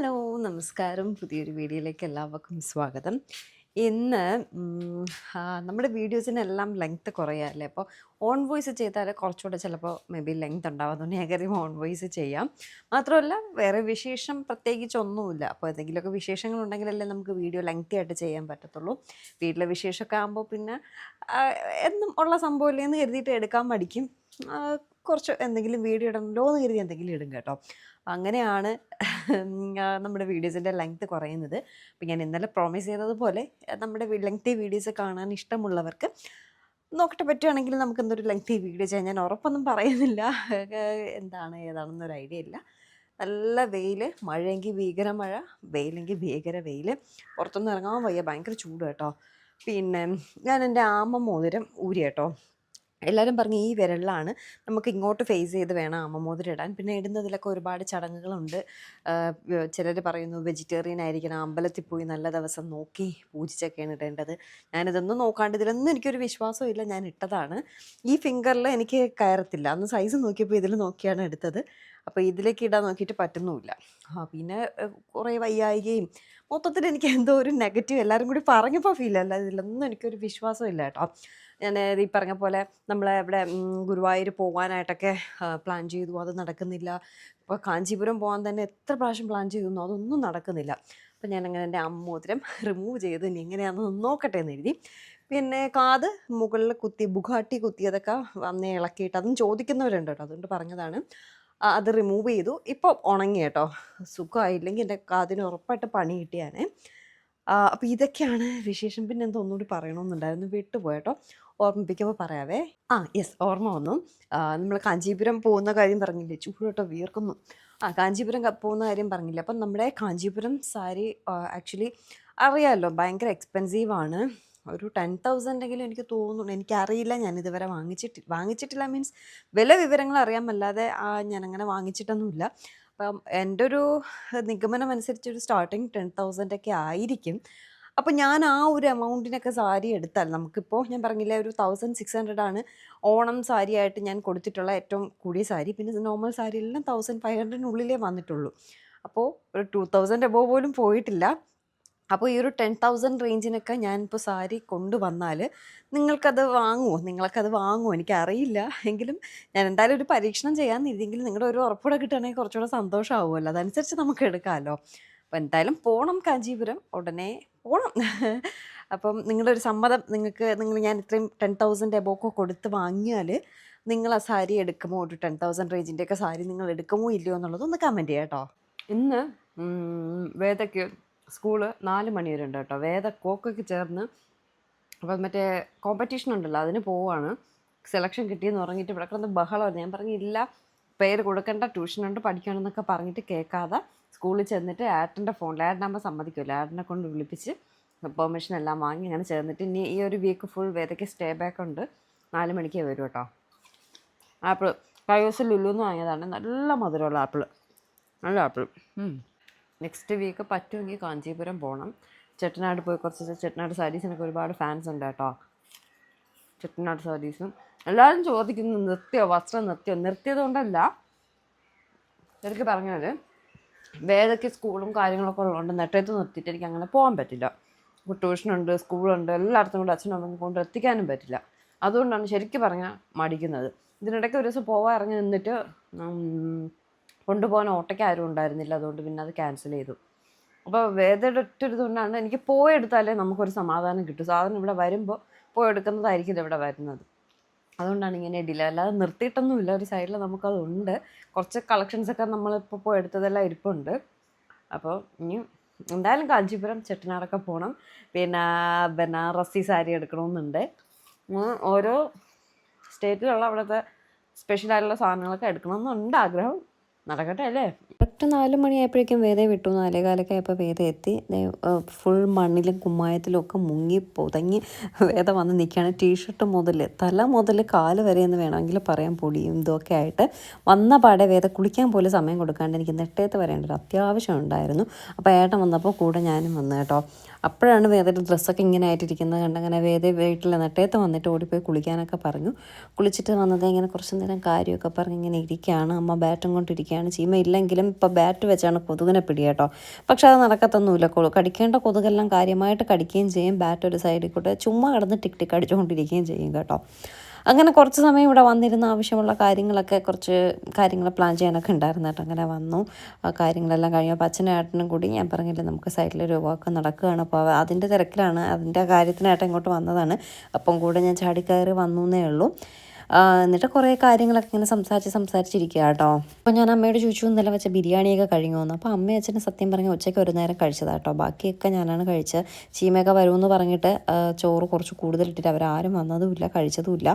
Hello നമസ്കാരം. പുതിയൊരു വീഡിയോയിലേക്ക് എല്ലാവർക്കും സ്വാഗതം. ഇന്ന് നമ്മുടെ വീഡിയോസിനെല്ലാം ലെങ്ത്ത് കുറയാല്ലേ? അപ്പോൾ ഓൺ വോയിസ് ചെയ്താൽ കുറച്ചുകൂടെ ചിലപ്പോൾ മേ ബി ലെങ്ത് ഉണ്ടാവും. അതുകൊണ്ട് ഞാൻ ഓൺ വോയിസ് ചെയ്യാം. മാത്രമല്ല വേറെ വിശേഷം പ്രത്യേകിച്ച് ഒന്നുമില്ല. അപ്പോൾ എന്തെങ്കിലുമൊക്കെ വിശേഷങ്ങളുണ്ടെങ്കിലല്ലേ നമുക്ക് വീഡിയോ ലെങ്തി ആയിട്ട് ചെയ്യാൻ പറ്റത്തുള്ളൂ. വീട്ടിലെ വിശേഷമൊക്കെ ആകുമ്പോൾ പിന്നെ എന്നും ഉള്ള സംഭവമില്ലേ എന്ന് കരുതിയിട്ട് എടുക്കാൻ ആ, കുറച്ച് എന്തെങ്കിലും വീഡിയോ ഇടണം എന്ന് കരുതി എന്തെങ്കിലും ഇടും കേട്ടോ. അങ്ങനെയാണ് നമ്മുടെ വീഡിയോസിന്റെ ലെങ്ത് കുറയുന്നത്. അപ്പം ഞാൻ ഇന്നലെ പ്രോമിസ് ചെയ്തതുപോലെ നമ്മുടെ ലെങ്തി വീഡിയോസ് കാണാൻ ഇഷ്ടമുള്ളവർക്ക് നോക്കട്ടെ പറ്റുകയാണെങ്കിൽ നമുക്ക് എന്തൊരു ലെങ്തി വീഡിയോ ചെയ്യാൻ ഞാൻ ഉറപ്പൊന്നും പറയുന്നില്ല. എന്താണ് ഏതാണെന്നൊരു ഐഡിയ ഇല്ല. നല്ല വെയിൽ മഴയെങ്കിൽ ഭീകര മഴ വെയിലെങ്കിൽ ഭീകര വെയിൽ പുറത്തൊന്നും ഇറങ്ങാൻ വയ്യ ഭയങ്കര ചൂട് കേട്ടോ. പിന്നെ ഞാൻ എന്റെ ആമ മോതിരം ഊരി കേട്ടോ. എല്ലാവരും പറഞ്ഞു ഈ വിരലിലാണ് നമുക്ക് ഇങ്ങോട്ട് ഫേസ് ചെയ്ത് വേണം ആമമോതിരം ഇടാൻ. പിന്നെ ഇടുന്നതിലൊക്കെ ഒരുപാട് ചടങ്ങുകളുണ്ട്. ചിലർ പറയുന്നു വെജിറ്റേറിയൻ ആയിരിക്കണം അമ്പലത്തിൽ പോയി നല്ല ദിവസം നോക്കി പൂജിച്ചൊക്കെയാണ് ഇടേണ്ടത്. ഞാനിതൊന്നും നോക്കാണ്ട് ഇതിലൊന്നും എനിക്കൊരു വിശ്വാസമില്ല ഞാൻ ഇട്ടതാണ്. ഈ ഫിംഗറിൽ എനിക്ക് കയറത്തില്ല. അന്ന് സൈസ് നോക്കിയപ്പോൾ ഇതിൽ നോക്കിയാണ് എടുത്തത്. അപ്പോൾ ഇതിലേക്ക് ഇടാൻ നോക്കിയിട്ട് പറ്റുന്നുമില്ല. ആ പിന്നെ കുറേ വയ്യായികയും മൊത്തത്തിൽ എനിക്ക് എന്തോ ഒരു നെഗറ്റീവ് എല്ലാവരും കൂടി പറഞ്ഞപ്പോൾ ഫീൽ അല്ല. ഇതിലൊന്നും എനിക്കൊരു വിശ്വാസം ഇല്ല കേട്ടോ. ഞാൻ ഈ പറഞ്ഞ പോലെ നമ്മളെ ഇവിടെ ഗുരുവായൂർ പോകാനായിട്ടൊക്കെ പ്ലാൻ ചെയ്തു. അത് നടക്കുന്നില്ല. ഇപ്പോൾ കാഞ്ചീപുരം പോകാൻ തന്നെ എത്ര പ്രാവശ്യം പ്ലാൻ ചെയ്തു അതൊന്നും നടക്കുന്നില്ല. അപ്പം ഞാൻ അങ്ങനെ എന്റെ അമ്മോതിരം റിമൂവ് ചെയ്ത് ഇനി എങ്ങനെയാണെന്ന് നോക്കട്ടെ എന്ന് എഴുതി. പിന്നെ കാത് മുകളിൽ കുത്തി ബുഗാട്ടി കുത്തിയതൊക്കെ അന്നേ ഇളക്കിയിട്ട് അതും ചോദിക്കുന്നവരുണ്ട് കേട്ടോ. അതുകൊണ്ട് പറഞ്ഞതാണ്. അത് റിമൂവ് ചെയ്തു. ഇപ്പോൾ ഉണങ്ങി കേട്ടോ. സുഖമായില്ലെങ്കിൽ എന്റെ കാതിന് ഉറപ്പായിട്ട് പണി കിട്ടിയാണേ അപ്പോൾ ഇതൊക്കെയാണ് വിശേഷം. പിന്നെ എന്തോ ഒന്നുകൂടി പറയണമെന്നുണ്ടായിരുന്നു വിട്ടുപോയട്ടോ ഓർമ്മിപ്പിക്കുമ്പോൾ പറയാവേ. ആ യെസ് ഓർമ്മ വന്നു. നമ്മൾ കാഞ്ചീപുരം പോകുന്ന കാര്യം പറഞ്ഞില്ലേ? ചൂടോട്ടോ വീർക്കുന്നു ആ കാഞ്ചീപുരം പോകുന്ന കാര്യം പറഞ്ഞില്ലേ? അപ്പം നമ്മുടെ കാഞ്ചീപുരം സാരി ആക്ച്വലി അറിയാമല്ലോ ഭയങ്കര എക്സ്പെൻസീവ് ആണ്. ഒരു ടെൻ തൗസൻഡ് എങ്കിലും എനിക്ക് തോന്നുന്നു. എനിക്കറിയില്ല. ഞാൻ ഇതുവരെ വാങ്ങിച്ചിട്ട് വാങ്ങിച്ചിട്ടില്ല. മീൻസ് വില വിവരങ്ങൾ അറിയാമല്ലാതെ അങ്ങനെ വാങ്ങിച്ചിട്ടൊന്നുമില്ല. അപ്പം എന്റെ ഒരു നിഗമനം അനുസരിച്ച് ഒരു സ്റ്റാർട്ടിങ് ടെൻ തൗസൻഡ് ഒക്കെ ആയിരിക്കും. അപ്പോൾ ഞാൻ ആ ഒരു എമൗണ്ടിനൊക്കെ സാരി എടുത്താൽ നമുക്കിപ്പോൾ ഞാൻ പറഞ്ഞില്ല ഒരു തൗസൻഡ് സിക്സ് ഹൺഡ്രഡ് ആണ് ഓണം സാരി ആയിട്ട് ഞാൻ കൊടുത്തിട്ടുള്ള ഏറ്റവും കൂടിയ സാരി. പിന്നെ നോർമൽ സാരി എല്ലാം തൗസൻഡ് ഫൈവ് ഹൺഡ്രഡിനുള്ളിലേ വന്നിട്ടുള്ളൂ. അപ്പോൾ ഒരു ടു തൗസൻഡ് എബോ പോലും പോയിട്ടില്ല. അപ്പോൾ ഈ ഒരു ടെൻ തൗസൻഡ് റേഞ്ചിനൊക്കെ ഞാനിപ്പോൾ സാരി കൊണ്ടുവന്നാൽ നിങ്ങൾക്കത് വാങ്ങുമോ നിങ്ങൾക്കത് വാങ്ങുമോ എനിക്കറിയില്ല. എങ്കിലും ഞാൻ എന്തായാലും ഒരു പരീക്ഷണം ചെയ്യാമെന്നിരുന്നെങ്കിൽ നിങ്ങളുടെ ഒരു ഉറപ്പൂടെ കിട്ടുകയാണെങ്കിൽ കുറച്ചുകൂടെ സന്തോഷമാവുമല്ലോ അതനുസരിച്ച് നമുക്ക് എടുക്കാമല്ലോ. അപ്പോൾ എന്തായാലും പോകണം കാഞ്ചീപുരം. ഉടനെ പോകണം അപ്പം നിങ്ങളുടെ ഒരു സമ്മതം നിങ്ങൾക്ക് നിങ്ങൾ ഞാൻ ഇത്രയും ടെൻ തൗസൻഡ് എബോക്കോ കൊടുത്ത് വാങ്ങിയാൽ നിങ്ങൾ ആ സാരി എടുക്കുമോ? ഒരു ടെൻ തൗസൻഡ് റേഞ്ചിന്റെയൊക്കെ സാരി നിങ്ങൾ എടുക്കുമോ? ഇല്ലയോ എന്നുള്ളത് ഒന്ന് കമന്റ് ചെയ്യാം കേട്ടോ. ഇന്ന് വേദയ്ക്ക് സ്കൂൾ നാല് മണി വരെ ഉണ്ട് കേട്ടോ. വേദ കോക്കൊക്കെ ചേർന്ന് അപ്പം മറ്റേ കോമ്പറ്റീഷൻ ഉണ്ടല്ലോ അതിന് പോവാണ്. സെലക്ഷൻ കിട്ടിയെന്ന് പറഞ്ഞിട്ട് ഇവിടെ കിടന്ന് ബഹളമായിരുന്നു ഞാൻ പറഞ്ഞു ഇല്ല പേര് കൊടുക്കേണ്ട ട്യൂഷനുണ്ട് പഠിക്കണമെന്നൊക്കെ പറഞ്ഞിട്ട് കേൾക്കാതെ സ്കൂളിൽ ചെന്നിട്ട് ഏട്ടന്റെ ഫോണിൽ ഏട്ടനാകുമ്പോൾ സമ്മതിക്കുമല്ലോ ഏട്ടനെ കൊണ്ട് വിളിപ്പിച്ച് പെർമിഷൻ എല്ലാം വാങ്ങി അങ്ങനെ ചേർന്നിട്ട് ഇനി ഈ ഒരു വീക്ക് ഫുൾ വേദയ്ക്ക് സ്റ്റേ ബാക്ക് ഉണ്ട്. നാല് മണിക്കേ വരും കേട്ടോ. ആപ്പിൾ കൈവസം ലുലു എന്ന് വാങ്ങിയതാണ്. നല്ല മധുരമുള്ള ആപ്പിൾ നല്ല ആപ്പിൾ നെക്സ്റ്റ് വീക്ക് പറ്റുമെങ്കിൽ കാഞ്ചീപുരം പോകണം ചെട്ടനാട് പോയി കുറച്ച് ചെട്ടനാട് സാരീസിനൊക്കെ ഒരുപാട് ഫാൻസ് ഉണ്ട് കേട്ടോ. ചെട്ടനാട് സാരീസും എല്ലാവരും ചോദിക്കുന്നു നിർത്തിയോ വസ്ത്രം നിർത്തിയോ നിർത്തിയത് കൊണ്ടല്ല എനിക്ക് പറഞ്ഞത് വേദയ്ക്ക് സ്കൂളും കാര്യങ്ങളൊക്കെ ഉള്ളതുകൊണ്ട് നെട്ടയത്ത് നിർത്തിയിട്ട് എനിക്ക് അങ്ങനെ പോകാൻ പറ്റില്ല. ട്യൂഷനുണ്ട് സ്കൂളുണ്ട് എല്ലായിടത്തും കൂടെ അച്ഛനും അമ്മയും കൊണ്ട് എത്തിക്കാനും പറ്റില്ല. അതുകൊണ്ടാണ് ശരിക്കും പറഞ്ഞാൽ മടിക്കുന്നത്. ഇതിനിടയ്ക്ക് ഒരു ദിവസം പോവാൻ ഇറങ്ങി നിന്നിട്ട് കൊണ്ടുപോകാൻ ഓട്ടയ്ക്ക് ആരും ഉണ്ടായിരുന്നില്ല. അതുകൊണ്ട് പിന്നെ അത് ക്യാൻസൽ ചെയ്തു. അപ്പോൾ ഒരു ഇതുകൊണ്ടാണ് എനിക്ക് പോയെടുത്താലേ നമുക്കൊരു സമാധാനം കിട്ടും. സാധനം ഇവിടെ വരുമ്പോൾ പോയെടുക്കുന്നതായിരിക്കും ഇവിടെ വരുന്നത്. അതുകൊണ്ടാണ് ഇങ്ങനെ ഡിലേ അല്ലാതെ നിർത്തിയിട്ടൊന്നുമില്ല. ഒരു സൈഡിൽ നമുക്കതുണ്ട് കുറച്ച് കളക്ഷൻസൊക്കെ നമ്മളിപ്പോൾ പോയി എടുത്തതെല്ലാം ഇരിപ്പുണ്ട്. അപ്പോൾ ഇനി എന്തായാലും കാഞ്ചീപുരം ചെട്ടനാടൊക്കെ പോകണം പിന്നെ ബനാറസി സാരി എടുക്കണമെന്നുണ്ട്. ഓരോ സ്റ്റേറ്റിലുള്ള അവിടുത്തെ സ്പെഷ്യലായിട്ടുള്ള സാധനങ്ങളൊക്കെ എടുക്കണമെന്നുണ്ട് ആഗ്രഹം. നടക്കട്ടെ അല്ലേ? കറക്റ്റ് നാല് മണിയായപ്പോഴേക്കും വേദ വിട്ടു. നാലേകാലൊക്കെ ആയപ്പോൾ വേദ എത്തി. ഫുൾ മണ്ണിലും കുമ്മായത്തിലും ഒക്കെ മുങ്ങി പൊതങ്ങി വേദ വന്ന് നിൽക്കുകയാണ്. ടീഷർട്ട് മുതൽ തല മുതൽ കാൽ വരെ എന്ന് വേണമെങ്കിൽ പറയാൻ പൊടിയും ഇതൊക്കെ ആയിട്ട് വന്ന പാടെ വേദ കുളിക്കാൻ പോലും സമയം കൊടുക്കാണ്ട് എനിക്ക് നെട്ടയത്ത് വരേണ്ട ഒരു അത്യാവശ്യം ഉണ്ടായിരുന്നു. അപ്പോൾ ഏട്ടൻ വന്നപ്പോൾ കൂടെ ഞാനും വന്നു കേട്ടോ. അപ്പോഴാണ് വേദയുടെ ഡ്രസ്സൊക്കെ ഇങ്ങനെ ആയിട്ടിരിക്കുന്നത്. കണ്ട് അങ്ങനെ വേദ വീട്ടിൽ നട്ടേത്ത് വന്നിട്ട് ഓടിപ്പോയി കുളിക്കാനൊക്കെ പറഞ്ഞു. കുളിച്ചിട്ട് വന്നത് ഇങ്ങനെ കുറച്ച് നേരം കാര്യമൊക്കെ പറഞ്ഞ് ഇങ്ങനെ ഇരിക്കുകയാണ്. അമ്മ ബാറ്റും കൊണ്ടിരിക്കുകയാണ് ചീമ ഇല്ലെങ്കിലും ഇപ്പോൾ ബാറ്റ് വെച്ചാണ് കൊതുകിനെ പിടി കേട്ടോ. പക്ഷെ അത് നടക്കത്തൊന്നുമില്ല. കടിക്കേണ്ട കൊതുകെല്ലാം കാര്യമായിട്ട് കടിക്കുകയും ചെയ്യും. ബാറ്റ് ഒരു സൈഡിൽ കൂടെ ചുമ്മാ കിടന്ന് ടിക് ടിക് അടിച്ചുകൊണ്ടിരിക്കുകയും ചെയ്യും കേട്ടോ. അങ്ങനെ കുറച്ച് സമയം ഇവിടെ വന്നിരുന്ന ആവശ്യമുള്ള കാര്യങ്ങളൊക്കെ കുറച്ച് കാര്യങ്ങൾ പ്ലാൻ ചെയ്യാനൊക്കെ ഉണ്ടായിരുന്നു കേട്ടോ. അങ്ങനെ വന്നു. ആ കാര്യങ്ങളെല്ലാം കഴിഞ്ഞപ്പോൾ അച്ഛനും ഏട്ടനും കൂടി ഞാൻ പറഞ്ഞില്ല നമുക്ക് സൈഡിലൊരു വർക്ക് നടക്കുകയാണ്. അപ്പോൾ അതിന്റെ തിരക്കിലാണ്. അതിന്റെ കാര്യത്തിനായിട്ട് ഇങ്ങോട്ട് വന്നതാണ്. അപ്പം കൂടെ ഞാൻ ചാടിക്കയറി വന്നു എന്നേ ഉള്ളൂ. എന്നിട്ട് കുറേ കാര്യങ്ങളൊക്കെ ഇങ്ങനെ സംസാരിച്ച് സംസാരിച്ചിരിക്കുക കേട്ടോ അപ്പോൾ ഞാൻ അമ്മയോട് ചോദിച്ചു ഇന്നലെ വെച്ച ബിരിയാണിയൊക്കെ കഴിഞ്ഞോന്ന് അപ്പോൾ അമ്മയും അച്ഛനും സത്യം പറഞ്ഞ ഉച്ചയ്ക്ക് ഒരു നേരം കഴിച്ചതാട്ടോ. ബാക്കിയൊക്കെ ഞാനാണ് കഴിച്ചത് ചീമയൊക്കെ വരുമെന്ന് പറഞ്ഞിട്ട് ചോറ് കുറച്ച് കൂടുതലിട്ടിട്ട് അവരാരും വന്നതുമില്ല കഴിച്ചതുമില്ല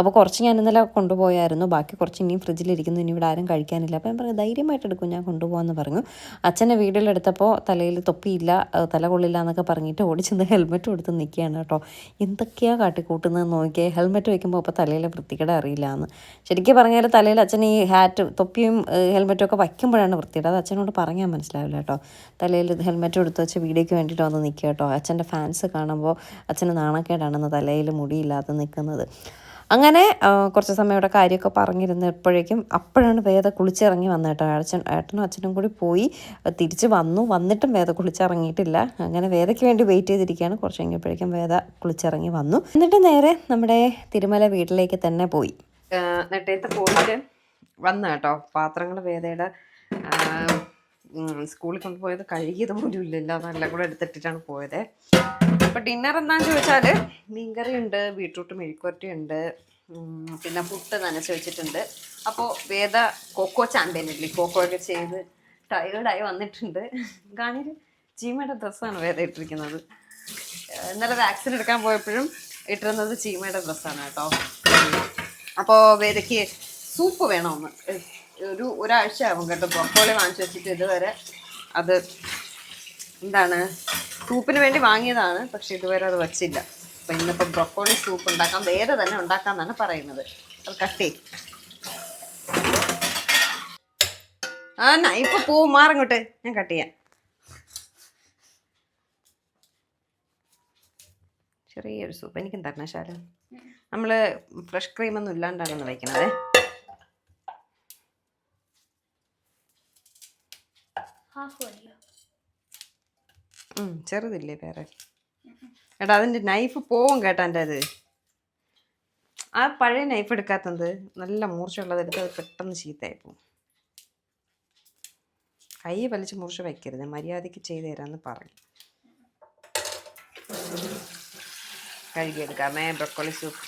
അപ്പോൾ കുറച്ച് ഞാൻ ഇന്നലെ കൊണ്ടുപോയായിരുന്നു. ബാക്കി കുറച്ച് ഇനിയും ഫ്രിഡ്ജിലിരിക്കുന്നു. ഇനി ഇവിടെ ആരും കഴിക്കാനില്ല. അപ്പോൾ ഞാൻ പറഞ്ഞു ധൈര്യമായിട്ട് എടുക്കും ഞാൻ കൊണ്ടുപോകാമെന്ന് പറഞ്ഞു. അച്ഛനെ വീട്ടിലെടുത്തപ്പോൾ തലയിൽ തൊപ്പിയില്ല തല കൊള്ളില്ല എന്നൊക്കെ പറഞ്ഞിട്ട് ഓടിച്ചെന്ന് ഹെൽമെറ്റ് കൊടുത്ത് നിൽക്കുകയാണ് കേട്ടോ. എന്തൊക്കെയാണ് കാട്ടിക്കൂട്ടുന്നത് നോക്കിയാൽ ഹെൽമെറ്റ് വയ്ക്കുമ്പോൾ അപ്പോൾ തലയിലെ തലയിൽ വൃത്തികേട് അറിയില്ല എന്ന് ശരിക്കും പറഞ്ഞാൽ തലയിൽ അച്ഛൻ ഈ ഹാറ്റ് തൊപ്പിയും ഹെൽമെറ്റും ഒക്കെ വയ്ക്കുമ്പോഴാണ് വൃത്തിയുടെ അത് അച്ഛനോട് പറഞ്ഞാൽ മനസ്സിലാവില്ല കേട്ടോ. തലയിൽ ഹെൽമെറ്റ് എടുത്ത് വെച്ച് വീഡിയോയ്ക്ക് വേണ്ടിയിട്ട് വന്ന് നിൽക്കുക കേട്ടോ. അച്ഛന്റെ ഫാൻസ് കാണുമ്പോൾ അച്ഛന് നാണക്കേടാണെന്ന് തലയിൽ മുടിയില്ലാതെ നിൽക്കുന്നത്. അങ്ങനെ കുറച്ച് സമയം ഇവിടെ കാര്യമൊക്കെ പറഞ്ഞിരുന്നപ്പോഴേക്കും അപ്പോഴാണ് വേദ കുളിച്ചിറങ്ങി വന്നത് കേട്ടോ. അച്ഛൻ ഏട്ടനും അച്ഛനും കൂടി പോയി തിരിച്ച് വന്നു. വന്നിട്ടും വേദ കുളിച്ചിറങ്ങിയിട്ടില്ല. അങ്ങനെ വേദയ്ക്ക് വേണ്ടി വെയിറ്റ് ചെയ്തിരിക്കുകയാണ്. കുറച്ച് കഴിഞ്ഞപ്പോഴേക്കും വേദ കുളിച്ചിറങ്ങി വന്നു. എന്നിട്ട് നേരെ നമ്മുടെ തിരുമല വീട്ടിലേക്ക് തന്നെ പോയി. നെട്ടയത്ത് പോയിട്ട് വന്നു കേട്ടോ. പാത്രങ്ങൾ വേദയുടെ സ്കൂളിൽ കൊണ്ടുപോയത് കഴുകിയത് പോലും ഇല്ലല്ലോ അതെല്ലാം കൂടെ എടുത്തിട്ടിട്ടാണ് പോയത്. അപ്പോൾ ഡിന്നർ എന്താണെന്ന് ചോദിച്ചാൽ മീൻകറി ഉണ്ട് ബീട്രൂട്ട് മെഴുക്കുവരട്ടി ഉണ്ട് പിന്നെ പുട്ട് നനച്ച് വെച്ചിട്ടുണ്ട്. അപ്പോൾ വേദ കൊക്കോ ചാമ്പ്യൻ ഇല്ലേ? കൊക്കോ ഒക്കെ ചെയ്ത് ടയേർഡായി വന്നിട്ടുണ്ട്. കാണിയിൽ ചീമയുടെ ഡ്രസ്സാണ് വേദ ഇട്ടിരിക്കുന്നത്. ഇന്നലെ വാക്സിൻ എടുക്കാൻ പോയപ്പോഴും ഇട്ടിരുന്നത് ചീമയുടെ ഡ്രസ്സാണ് കേട്ടോ. അപ്പോൾ വേദയ്ക്ക് സൂപ്പ് വേണമെന്ന് ഒരു ഒരാഴ്ച ആവും കേട്ടോ. ബ്രൊക്കോളി വാങ്ങിച്ചു വെച്ചിട്ട് ഇതുവരെ അത് എന്താണ് സൂപ്പിന് വേണ്ടി വാങ്ങിയതാണ് പക്ഷെ ഇതുവരെ അത് വച്ചില്ല. അപ്പം ഇന്നിപ്പോൾ ബ്രൊക്കോളി സൂപ്പ് ഉണ്ടാക്കാം വേറെ തന്നെ ഉണ്ടാക്കാമെന്നാണ് പറയുന്നത്. അത് കട്ടി ആ നൈഫ് പോവും മാറങ്ങോട്ടെ ഞാൻ കട്ട് ചെയ്യാം. ചെറിയൊരു സൂപ്പ്. എനിക്കും തരണശാല നമ്മൾ ഫ്രഷ് ക്രീമൊന്നും ഇല്ലാണ്ടാണ് വയ്ക്കണത്. ചെറുതില്ലേ വേറെ? എടാ അതിന്റെ നൈഫ് പോവും കേട്ടാ എന്റെ അത്. ആ പഴയ നൈഫ് എടുക്കാത്തത് നല്ല മൂർച്ചയുള്ളത് എടുത്ത് അത് പെട്ടെന്ന് ചീത്തയായി പോവും. കൈ വലിച്ച് മൂർച്ച വയ്ക്കരുത് മര്യാദയ്ക്ക് ചെയ്തു തരാമെന്ന് പറയും. കഴുകിയെടുക്കാമേ ബ്രക്കോളി സൂപ്പ്.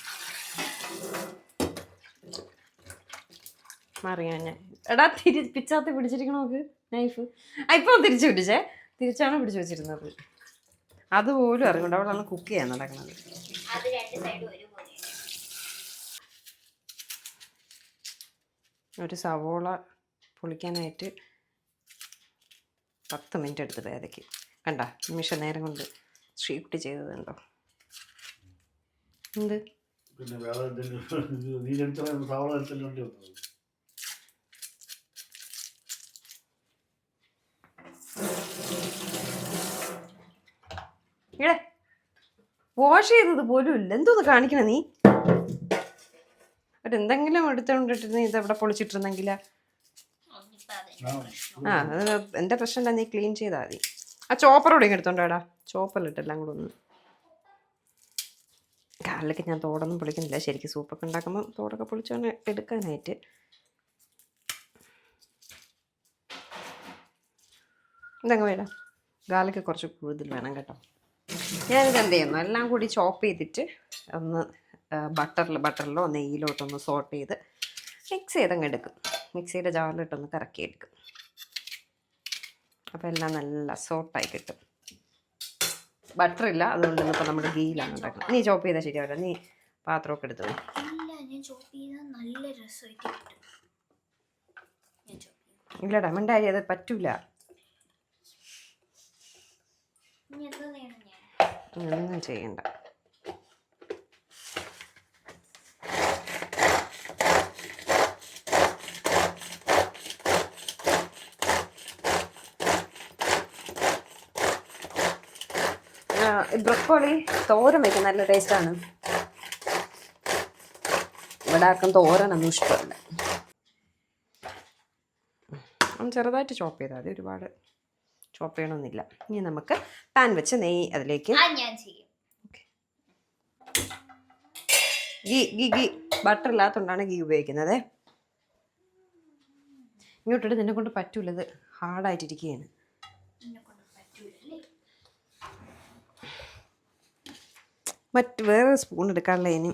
മറിയാ ഞാൻ എടാ തിരി പിച്ചാത്തി പിടിച്ചിരിക്കണോ നോക്ക് നൈഫ് ആ ഇപ്പം തിരിച്ചു പിടിച്ചേ. തിരിച്ചാണ് പിടിച്ചു വെച്ചിരുന്നത്? അതുപോലും അറിയണ്ട അവളാണ് കുക്ക് ചെയ്യാൻ നടക്കുന്നത് അത് രണ്ട് സൈഡ് ഒരുപോലെ ഒരു സവോള പൊളിക്കാനായിട്ട് പത്ത് മിനിറ്റ് എടുത്ത് വേദയ്ക്ക് കണ്ട? നിമിഷ നേരം കൊണ്ട് ഷീഫ്റ്റ് ചെയ്തതുണ്ടോ എന്ത്? പിന്നെ വേറെ എന്തെങ്കിലും നീ എടുത്ത സവാള എടുത്തല്ലേ വേണ്ടി വന്നത് ഇടേ വാഷ് ചെയ്തത് പോലും ഇല്ല. എന്തോന്ന് കാണിക്കണ നീ? എന്തെങ്കിലും എടുത്തോണ്ടിട്ട് നീ ഇതെവിടെ പൊളിച്ചിട്ടിരുന്നെങ്കിലാ? ആ അത് എന്റെ പ്രശ്നമല്ല നീ ക്ലീൻ ചെയ്താൽ മതി. ആ ചോപ്പറോടെ എടുത്തോണ്ടാടാ ചോപ്പറിലിട്ടെല്ലാം കൂടെ ഒന്ന്. കാലിലേക്ക് ഞാൻ തോടൊന്നും പൊളിക്കുന്നില്ല. ശരിക്കും സൂപ്പൊക്കെ ഉണ്ടാക്കുമ്പോൾ തോടൊക്കെ പൊളിച്ചാണ് എടുക്കാനായിട്ട്. ഇതങ്ങ് വേണം ഗാലൊക്കെ കുറച്ച് കൂടുതൽ വേണം കേട്ടോ. ഞാനിത് എന്ത് ചെയ്യുന്നു എല്ലാം കൂടി ചോപ്പ് ചെയ്തിട്ട് ഒന്ന് ബട്ടറിൽ ബട്ടറിലോ നെയ്യിലോട്ടൊന്ന് സോട്ട് ചെയ്ത് മിക്സ് ചെയ്തങ്ങ് എടുക്കും. മിക്സിയുടെ ജാറിലിട്ടൊന്ന് കറക്കി എടുക്കും അപ്പോൾ എല്ലാം നല്ല സോട്ടായി കിട്ടും. ബട്ടറില്ല അതുകൊണ്ട് ഇപ്പോൾ നമ്മുടെ ഗീയിലാണ് ഉണ്ടാക്കുന്നത്. നീ ചോപ്പ് ചെയ്താൽ ശരിയാവില്ല. നീ പാത്രമൊക്കെ എടുത്തു ഇല്ലടാ ഇല്ല അത് ചോപ്പ് ചെയ്താൽ നല്ല രസമായിട്ട് കിട്ടും ഞാൻ ചോപ്പ് ചെയ്യും ഇല്ലടാ മിണ്ടായി അത് പറ്റൂല ഇനി എന്താ ചെയ്യണം ഒന്നും ചെയ്യണ്ട. ബ്രക്കോളി തോരൻ വയ്ക്കാൻ നല്ല ടേസ്റ്റാണ്. ഇവിടെ ആർക്കും തോരനൊന്നും ഇഷ്ടമല്ല. ചെറുതായിട്ട് ചോപ്പ് ചെയ്താൽ മതി ഒരുപാട്. ചോപ്പ് ചെയ്യണമെന്നില്ല ഇനി നമുക്ക് പാൻ വെച്ച് നെയ്യ് അതിലേക്ക് ഗീ ഗി ഗീ. ബട്ടർ ഇല്ലാത്തതുകൊണ്ടാണ് ഗീ ഉപയോഗിക്കുന്നത്. ഇങ്ങോട്ടിട്ട് നിന്നെ കൊണ്ട് പറ്റൂല ഇത് ഹാർഡായിട്ടിരിക്കുകയാണ് മറ്റ് വേറെ സ്പൂൺ എടുക്കാനുള്ള ഇനി.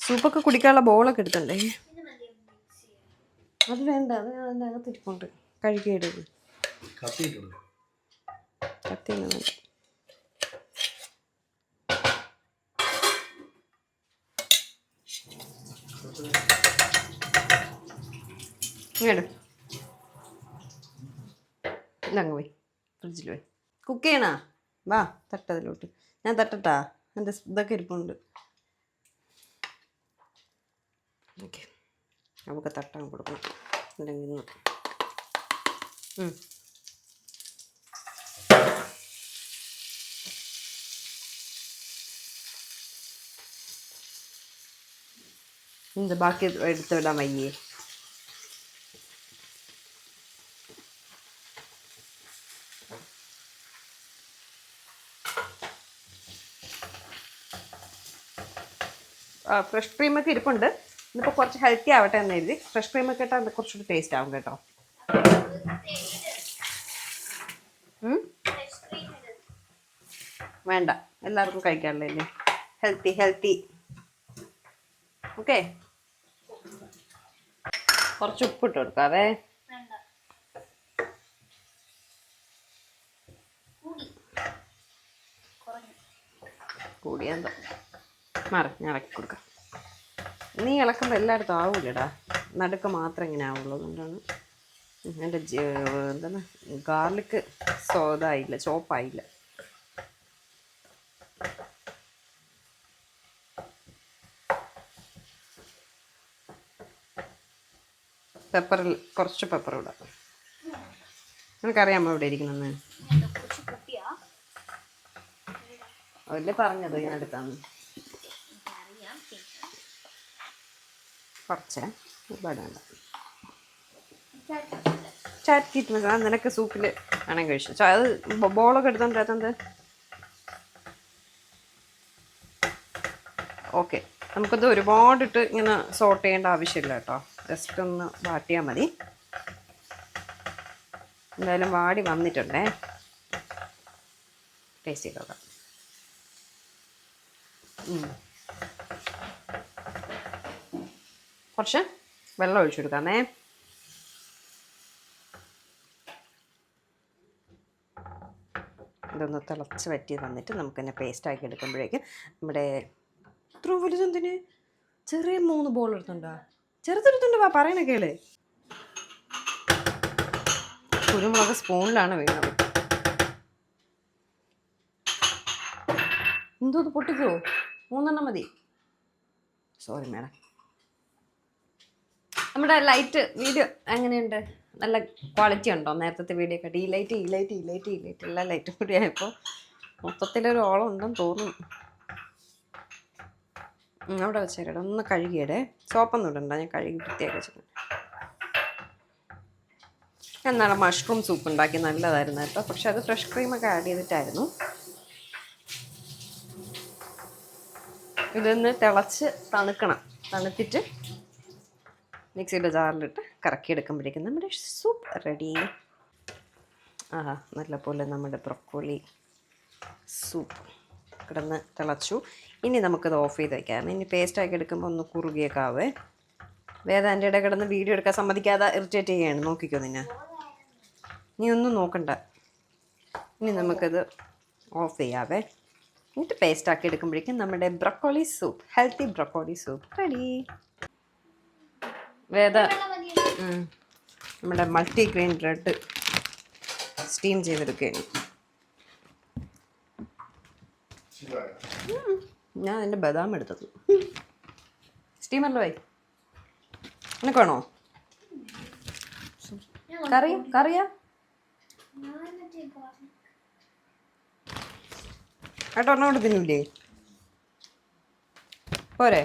സൂപ്പൊക്കെ കുടിക്കാനുള്ള ബോളൊക്കെ എടുത്തണ്ടേ ഇത് മതി മിക്സ് ചെയ്യാൻ അത് വേണ്ട അത് അതിന്റെ അകത്ത് ഇരിപ്പുണ്ട്. കത്തിയൊന്നും വേണ്ട ഇങ്ങട് ഇതങ്ങ് പോയി ഫ്രിഡ്ജിൽ പോയി കുക്ക് ചെയ്യണാ? വാ തട്ടതിലോട്ട്. ഞാൻ തട്ടട്ടാ. എന്റെ ഇതൊക്കെ ഇരിപ്പുണ്ട് ഓക്കെ നമുക്ക് തട്ടാൻ കൊടുക്കണം. അല്ലെങ്കിൽ. എന്ത് ബാക്കി എടുത്ത് വിടാൻ വയ്യേ? ഫ്രഷ് ക്രീമൊക്കെ ഇരിപ്പുണ്ട്. ഇന്നിപ്പോൾ കുറച്ച് ഹെൽത്തി ആവട്ടെ എന്ന് എഴുതി ഫ്രഷ് ക്രീമൊക്കെ ഇട്ടാൽ അത് കുറച്ചുകൂടി ടേസ്റ്റ് ആവും കേട്ടോ? വേണ്ട. എല്ലാവർക്കും കഴിക്കാനുള്ളതല്ലേ ഹെൽത്തി ഹെൽത്തി ഓക്കെ കുറച്ച് ഉപ്പിട്ട് കൊടുക്കാവേ. വേണ്ട കൂടി കുറഞ്ഞു കൂടിയെന്തോ മാറി ഞാൻ ഇറക്കി കൊടുക്കാം. നീ ഇളക്കുമ്പോൾ എല്ലായിടത്തും ആവൂലടാ. നടുക്ക് മാത്രം ഇങ്ങനെ ആവുള്ളൂ. അതുകൊണ്ടാണ് എന്റെ എന്താണ്? ഗാർലിക്ക് സോതായില്ല ചോപ്പായില്ല പെപ്പറിൽ കുറച്ച് പെപ്പർ ഇടാം. നിനക്കറിയാമോ ഇവിടെ ഇരിക്കുന്നെന്ന്? അതല്ലേ പറഞ്ഞത് ഞാൻ എനിക്കറിയാം കുറച്ച് ഒരുപാട് വേണ്ട. ചാറ്റിട്ട് മതി. നിനക്ക് സൂപ്പിൽ ആണെങ്കിൽ കഴിച്ചു. അത് ബോളൊക്കെ എടുത്തോണ്ടിരുന്നത് ഓക്കെ. നമുക്കത് ഒരുപാടിട്ട് ഇങ്ങനെ സോട്ട് ചെയ്യേണ്ട ആവശ്യമില്ല കേട്ടോ. ജസ്റ്റ് ഒന്ന് വാട്ടിയാൽ മതി. എന്തായാലും വാടി വന്നിട്ടുണ്ടേ. ടേസ്റ്റ് ചെയ്ത് നോക്കാം ഉം. കുറച്ച് വെള്ളം ഒഴിച്ചു കൊടുക്കാമേ. ഇതൊന്ന് തിളച്ച് വറ്റി വന്നിട്ട് നമുക്ക് തന്നെ പേസ്റ്റ് ആക്കി എടുക്കുമ്പോഴേക്കും നമ്മുടെ ഇത്ര വലുതെന്തിന്? ചെറിയ മൂന്ന് ബോൾ എടുത്തുണ്ടോ ചെറുതെടുത്തുണ്ട് വാ പറയണ കേൾ. കുരുമുളക് സ്പൂണിലാണ് വീണത് എന്തോ ഇത് പൊട്ടിക്കോ മൂന്നെണ്ണം മതി. സോറി മേഡം നമ്മുടെ ലൈറ്റ് വീഡിയോ എങ്ങനെയുണ്ട് നല്ല ക്വാളിറ്റി ഉണ്ടോ? നേരത്തെ വീഡിയോ ഒക്കെ. ഈ ലൈറ്റ് ഈ ലൈറ്റ് ഈ ലൈറ്റ് ഈ ലൈറ്റ് എല്ലാ ലൈറ്റും കൂടി ആയപ്പോൾ മൊത്തത്തിലൊരു ഓളം ഉണ്ടെന്ന് തോന്നുന്നു. അവിടെ വെച്ചേക്കട്ടെ ഒന്ന് കഴുകിയിടേ. സോപ്പൊന്നും ഇടണ്ട. ഞാൻ കഴുകി വൃത്തിയാക്കി വെച്ചിട്ടുണ്ട് ഞാൻ മഷ്റൂം സൂപ്പ് ഉണ്ടാക്കി നല്ലതായിരുന്നു കേട്ടോ. പക്ഷെ അത് ഫ്രഷ് ക്രീമൊക്കെ ആഡ് ചെയ്തിട്ടായിരുന്നു. ഇതൊന്ന് തിളച്ച് തണുക്കണം. തണുത്തിട്ട് മിക്സിയുടെ ജാറിലിട്ട് കറക്കി എടുക്കുമ്പോഴേക്കും നമ്മുടെ സൂപ്പ് റെഡി. ആഹാ നല്ലപോലെ നമ്മുടെ ബ്രൊക്കോളി സൂപ്പ് കിടന്ന് തിളച്ചു. ഇനി നമുക്കത് ഓഫ് ചെയ്ത് വയ്ക്കാം ഇനി പേസ്റ്റാക്കി എടുക്കുമ്പോൾ ഒന്ന് കുറുകിയൊക്കെ ആവേ. വേദാന്റെ ഇടയിൽ കിടന്ന് വീഡിയോ എടുക്കാൻ സമ്മതിക്കാതെ ഇറിറ്റേറ്റ് ചെയ്യാണ് നോക്കിക്കോ നിന്നെ. നീ ഒന്നും നോക്കണ്ട. ഇനി നമുക്കത് ഓഫ് ചെയ്യാവേ. എന്നിട്ട് പേസ്റ്റാക്കി എടുക്കുമ്പോഴേക്കും നമ്മുടെ broccoli soup healthy broccoli soup ready. Veda. നമ്മുടെ മൾട്ടി ഗ്രെയിൻ ബ്രെഡ് സ്റ്റീം ചെയ്തെടുക്കുകയാണ്. ഞാൻ അതിന്റെ ബദാം എടുത്തത്. സ്റ്റീമറിൽ വൈ? നിനക്ക് വേണോ കറി കറിയാ. ഏട്ടോ ഒന്നും കൂടെ തിന്നൂലേ പോരെ.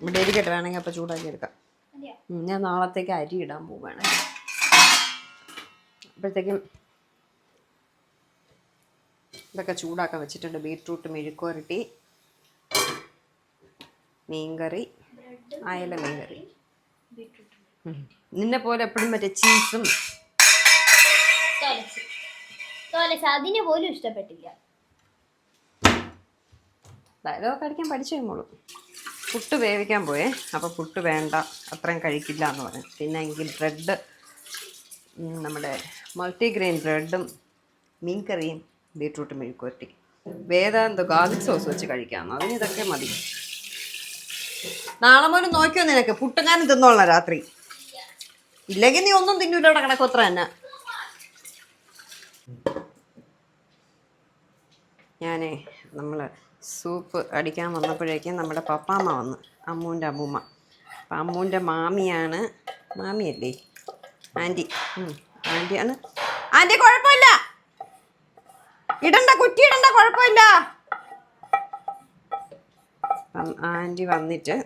ഇവിടെ ഇരിക്കട്ടെ വേണമെങ്കിൽ അപ്പം ചൂടാക്കി എടുക്കാം. ഞാൻ നാളത്തേക്ക് അരി ഇടാൻ പോവുകയാണ്. അപ്പോഴത്തേക്കും ഇതൊക്കെ ചൂടാക്കാൻ വെച്ചിട്ടുണ്ട്. ബീട്രൂട്ട് മെഴുക്കുരട്ടി മീൻകറി അയല മീൻകറി. നിന്നെ പോലെ എപ്പോഴും മറ്റേ ചീസും അതിനെ പോലും ഇഷ്ടപ്പെട്ടില്ല. അതായത് കടിക്കാൻ പഠിച്ചു കഴിയുമ്പോളൂ പുട്ട് വേവിക്കാൻ പോയേ. അപ്പോൾ പുട്ട് വേണ്ട. അത്രയും കഴിക്കില്ല എന്ന് പറഞ്ഞു. പിന്നെ എങ്കിൽ ബ്രെഡ് നമ്മുടെ മൾട്ടിഗ്രെയിൻ ബ്രെഡും മീൻ കറിയും ബീട്രൂട്ട് മെഴുക്കുവരട്ടി. എന്തോ ഗാർലിക് സോസ് വെച്ച് കഴിക്കാം അതിന് ഇതൊക്കെ മതി. നാളെ മോനും നോക്കിയോ നിനക്ക്? പുട്ടങ്ങാനും തിന്നോളാം രാത്രി. ഇല്ലെങ്കിൽ നീ ഒന്നും തിന്നൂല ഇവിടെ കിടക്കത്ര തന്നെ. ഞാനേ നമ്മൾ സൂപ്പ് അടിക്കാൻ വന്നപ്പോഴേക്കും നമ്മുടെ പപ്പാമ്മ വന്ന്. അമ്മൂന്റെ അമ്മൂമ്മ. അപ്പം അമ്മൂന്റെ മാമിയാണ്. മാമിയല്ലേ? ആന്റി. ആന്റിയാണ് ആന്റി കുഴപ്പമില്ല. ഇടണ്ട കുറ്റി ഇടണ്ട കുഴപ്പമില്ല. ആന്റി വന്നിട്ട്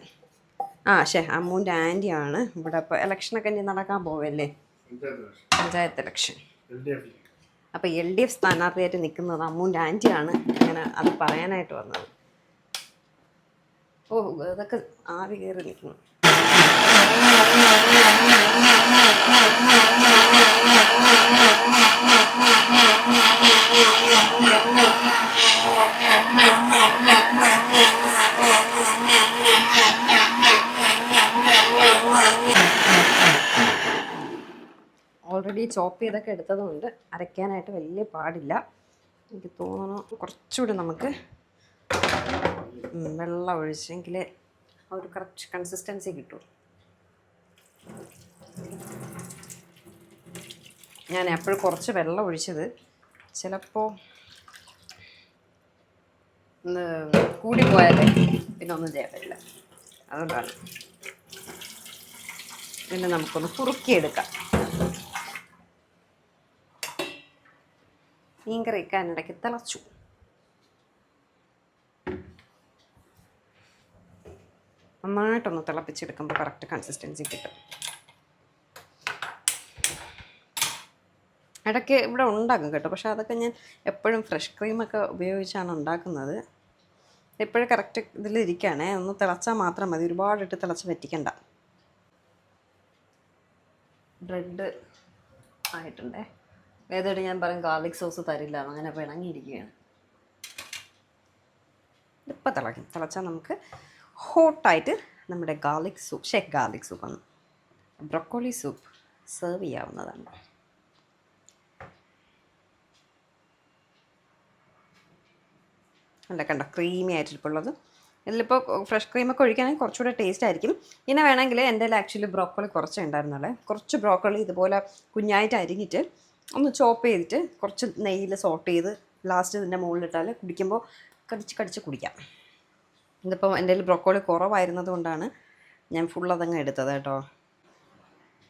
ആ ശേ അമ്മൂന്റെ ആന്റിയാണ്. ഇവിടെ ഇപ്പോൾ ഇലക്ഷനൊക്കെ ഇനി നടക്കാൻ പോവല്ലേ? പഞ്ചായത്ത് ഇലക്ഷൻ അപ്പോൾ എൽ ഡി എഫ് സ്ഥാനാർത്ഥിയായിട്ട് നിൽക്കുന്നത് അമ്മൂന്റെ ആന്റിയാണ് അങ്ങനെ അത് പറയാനായിട്ട് വന്നത്. ഓ അതൊക്കെ ആവി കയറി നിൽക്കുന്നു. ചോപ്പ് ചെയ്തൊക്കെ എടുത്തതുകൊണ്ട് അരയ്ക്കാനായിട്ട് വലിയ പാടില്ല. എനിക്ക് തോന്നുന്നു കുറച്ചുകൂടി നമുക്ക് വെള്ളം ഒഴിച്ചെങ്കിൽ ആ ഒരു കറക്റ്റ് കൺസിസ്റ്റൻസി കിട്ടും. ഞാൻ എപ്പോഴും കുറച്ച് വെള്ളം ഒഴിച്ചത് ചിലപ്പോൾ കൂടിപ്പോയാലേ പിന്നെ ഒന്നും ചെയ്യാൻ പറ്റില്ല. അതുകൊണ്ടാണ്. പിന്നെ നമുക്കൊന്ന് കുറുക്കിയെടുക്കാം. മീൻകറി വെക്കാനിടയ്ക്ക് തിളച്ചു. നന്നായിട്ടൊന്ന് തിളപ്പിച്ചെടുക്കുമ്പോൾ കറക്റ്റ് കൺസിസ്റ്റൻസി കിട്ടും. ഇടയ്ക്ക് ഇവിടെ ഉണ്ടാക്കും കേട്ടോ പക്ഷെ അതൊക്കെ ഞാൻ എപ്പോഴും ഫ്രഷ് ക്രീമൊക്കെ ഉപയോഗിച്ചാണ് ഉണ്ടാക്കുന്നത്. എപ്പോഴും കറക്റ്റ് ഇതിലിരിക്കുകയാണേ. ഒന്ന് തിളച്ചാൽ മാത്രം മതി ഒരുപാടിട്ട് തിളച്ച് പറ്റിക്കണ്ട. ബ്രെഡ് ആയിട്ടുണ്ടേ? വേദോട് ഞാൻ പറയും ഗാർലിക് സോസ് തരില്ല അങ്ങനെ പിണങ്ങിയിരിക്കുകയാണ് ഇപ്പം തിളക്കും തിളച്ചാൽ നമുക്ക് ഹോട്ടായിട്ട് നമ്മുടെ ഗാർലിക് സൂപ്പ് ഷേ ഗാർലിക് സൂപ്പ് ആണ്. ബ്രൊക്കോളി സൂപ്പ് സെർവ് ചെയ്യാവുന്നതാണ്. അല്ല കണ്ട ക്രീമി ആയിട്ടിരിപ്പുള്ളത് ഇതിലിപ്പോൾ ഫ്രഷ് ക്രീമൊക്കെ ഒഴിക്കുകയാണെങ്കിൽ കുറച്ചുകൂടെ ടേസ്റ്റ് ആയിരിക്കും. പിന്നെ വേണമെങ്കിൽ എന്റെ ആക്ച്വലി ബ്രോക്കോളി കുറച്ചേ ഉണ്ടായിരുന്നുള്ളേ. കുറച്ച് ബ്രോക്കോളി ഇതുപോലെ കുഞ്ഞായിട്ട് അരിഞ്ഞിട്ട് ഒന്ന് ചോപ്പ് ചെയ്തിട്ട് കുറച്ച് നെയ്യിൽ സോട്ട് ചെയ്ത് ലാസ്റ്റ് ഇതിന്റെ മുകളിലിട്ടാൽ കുടിക്കുമ്പോൾ കടിച്ച് കടിച്ച് കുടിക്കാം. ഇതിപ്പോൾ എന്റെ കയ്യിൽ ബ്രോക്കോളി കുറവായിരുന്നത് കൊണ്ടാണ് ഞാൻ ഫുൾ അതങ്ങ് എടുത്തത് കേട്ടോ.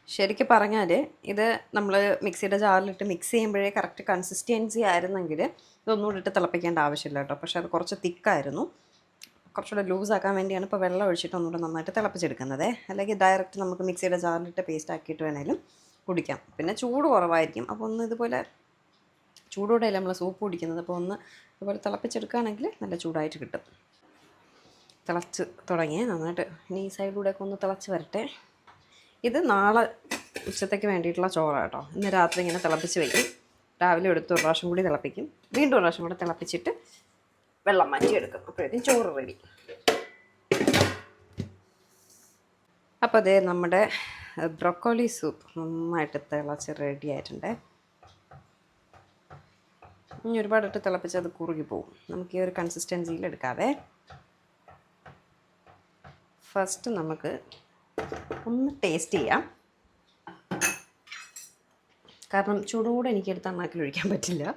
ശരിക്കും പറഞ്ഞാൽ ഇത് നമ്മൾ മിക്സിയുടെ ജാറിലിട്ട് മിക്സ് ചെയ്യുമ്പോഴേ കറക്റ്റ് കൺസിസ്റ്റൻസി ആയിരുന്നെങ്കിൽ ഇതൊന്നുകൂടി ഇട്ട് തിളപ്പിക്കേണ്ട ആവശ്യമില്ല കേട്ടോ. പക്ഷേ അത് കുറച്ച് തിക്കായിരുന്നു. കുറച്ചുകൂടെ ലൂസ് ആക്കാൻ വേണ്ടിയാണ് ഇപ്പോൾ വെള്ളം ഒഴിച്ചിട്ട് ഒന്നുകൂടെ നന്നായിട്ട് തിളപ്പിച്ചെടുക്കുന്നത്. അല്ലെങ്കിൽ ഡയറക്റ്റ് നമുക്ക് മിക്സിയുടെ ജാറിലിട്ട് പേസ്റ്റ് ആക്കിയിട്ട് വേണേലും കുടിക്കാം. പിന്നെ ചൂട് കുറവായിരിക്കും. അപ്പോൾ ഒന്ന് ഇതുപോലെ ചൂടോടെയല്ല നമ്മൾ സൂപ്പ് കുടിക്കുന്നത്. അപ്പോൾ ഒന്ന് ഇതുപോലെ തിളപ്പിച്ചെടുക്കുകയാണെങ്കിൽ നല്ല ചൂടായിട്ട് കിട്ടും. തിളച്ച് തുടങ്ങി. നന്നായിട്ട് ഇനി ഈ സൈഡിലൂടെയൊക്കെ ഒന്ന് തിളച്ച് വരട്ടെ. ഇത് നാളെ ഉച്ചത്തേക്ക് വേണ്ടിയിട്ടുള്ള ചോറ കേട്ടോ. ഇന്ന് രാത്രി ഇങ്ങനെ തിളപ്പിച്ച് വയ്ക്കും രാവിലെ എടുത്ത് ഒരു പ്രാവശ്യം കൂടി തിളപ്പിക്കും. വീണ്ടും ഒരു പ്രാവശ്യം കൂടെ തിളപ്പിച്ചിട്ട് വെള്ളം മാറ്റിയെടുക്കും. അപ്പോഴത്തേക്കും ചോറ് റെഡി. അപ്പോൾ അതേ നമ്മുടെ ബ്രൊക്കോളി സൂപ്പ്. നന്നായിട്ട് തിളച്ച് റെഡി ആയിട്ടുണ്ട്. ഇനി ഒരുപാട് ഇട്ട് തിളപ്പിച്ച് അത് കുറുകി പോകും നമുക്ക് ഈ ഒരു കൺസിസ്റ്റൻസിയിൽ എടുക്കാവേ. ഫസ്റ്റ് നമുക്ക് ഒന്ന് ടേസ്റ്റ് ചെയ്യാം. കാരണം ചൂടോടെ എനിക്ക് അണ്ണാക്കിൽ ഒഴിക്കാൻ പറ്റില്ല.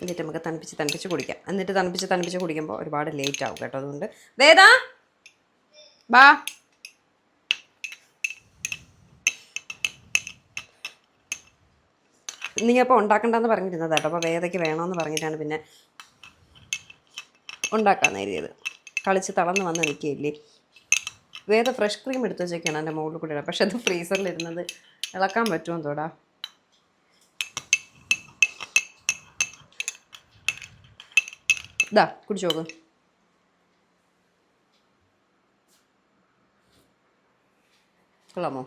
എന്നിട്ട് നമുക്ക് തണുപ്പിച്ച് തണുപ്പിച്ച് കുടിക്കാം. എന്നിട്ട് തണുപ്പിച്ച് തണുപ്പിച്ച് കുടിക്കുമ്പോൾ ഒരുപാട് ലേറ്റ് ആവും കേട്ടോ അതുകൊണ്ട്. വേദാ! ബാ. നീ അപ്പോൾ ഉണ്ടാക്കണ്ടെന്ന് പറഞ്ഞിരുന്നത് കേട്ടോ. അപ്പോൾ വേദയ്ക്ക് വേണമെന്ന് പറഞ്ഞിട്ടാണ് പിന്നെ ഉണ്ടാക്കാൻ എഴുതിയത് കളിച്ച് തളർന്ന് വന്ന് നിൽക്കുകയില്ലേ? വേദ ഫ്രഷ് ക്രീം എടുത്ത് വെച്ചൊക്കെയാണ് എന്റെ മുകളിൽ കൂടെ പക്ഷെ അത് ഫ്രീസറിലിരുന്നത് ഇളക്കാൻ പറ്റുമോ തോടാ ഇതാ കുടിച്ചു നോക്ക്. കൊള്ളാമോ.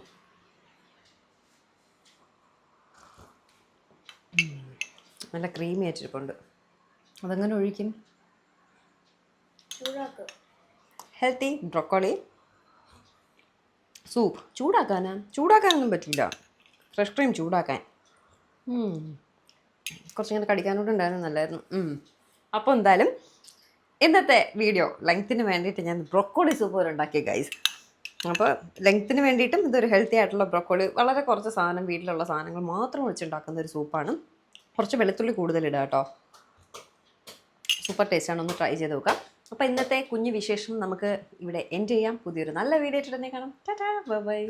നല്ല ക്രീമി ആയിട്ടിരിപ്പുണ്ട്. അതെങ്ങനെ ഒഴിക്കും? ഹെൽത്തി ബ്രൊക്കോളി സൂപ്പ് ചൂടാക്കാനാ? ചൂടാക്കാനൊന്നും പറ്റില്ല. ഫ്രഷ് ക്രീം ചൂടാക്കാൻ. കുറച്ചിങ്ങനെ കടിക്കാനോട് ഉണ്ടായിരുന്നു നല്ലായിരുന്നു. അപ്പോൾ എന്തായാലും ഇന്നത്തെ വീഡിയോ ലെങ്ത്തിന് വേണ്ടിയിട്ട് ഞാൻ ബ്രൊക്കോളി സൂപ്പ് പോലെ ഉണ്ടാക്കിയ ഗൈസ് അപ്പോൾ ലെങ്ത്തിന് വേണ്ടിയിട്ടും ഇതൊരു ഹെൽത്തി ആയിട്ടുള്ള ബ്രൊക്കോളി വളരെ കുറച്ച് സാധനം വീട്ടിലുള്ള സാധനങ്ങൾ മാത്രം വെച്ചുണ്ടാക്കുന്ന ഒരു സൂപ്പാണ് കുറച്ച് വെളുത്തുള്ളി കൂടുതൽ ഇടുക കേട്ടോ. സൂപ്പർ ടേസ്റ്റാണ് ഒന്ന് ട്രൈ ചെയ്ത് നോക്കാം. അപ്പോൾ ഇന്നത്തെ കുഞ്ഞു വിശേഷം നമുക്ക് ഇവിടെ എൻഡ് ചെയ്യാം. പുതിയൊരു നല്ല വീഡിയോ ഇട്ടിട്ടുണ്ടെങ്കിൽ കാണാം. Tata bye